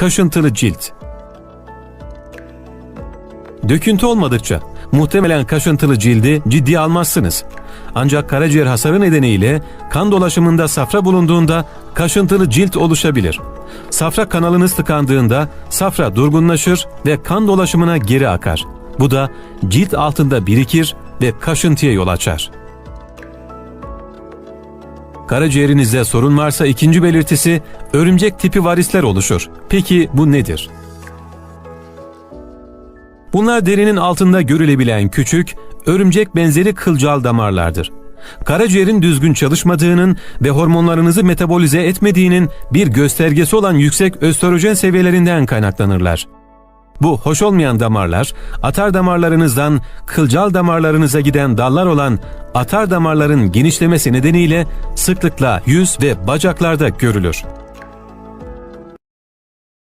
kaşıntılı cilt. Döküntü olmadıkça muhtemelen kaşıntılı cildi ciddiye almazsınız. Ancak karaciğer hasarı nedeniyle kan dolaşımında safra bulunduğunda kaşıntılı cilt oluşabilir. Safra kanalınız tıkandığında safra durgunlaşır ve kan dolaşımına geri akar. Bu da cilt altında birikir ve kaşıntıya yol açar. Karaciğerinizde sorun varsa ikinci belirtisi örümcek tipi varisler oluşur. Peki bu nedir? Bunlar derinin altında görülebilen küçük, örümcek benzeri kılcal damarlardır. Karaciğerin düzgün çalışmadığının ve hormonlarınızı metabolize etmediğinin bir göstergesi olan yüksek östrojen seviyelerinden kaynaklanırlar. Bu hoş olmayan damarlar, atar damarlarınızdan kılcal damarlarınıza giden dallar olan atar damarların genişlemesi nedeniyle sıklıkla yüz ve bacaklarda görülür.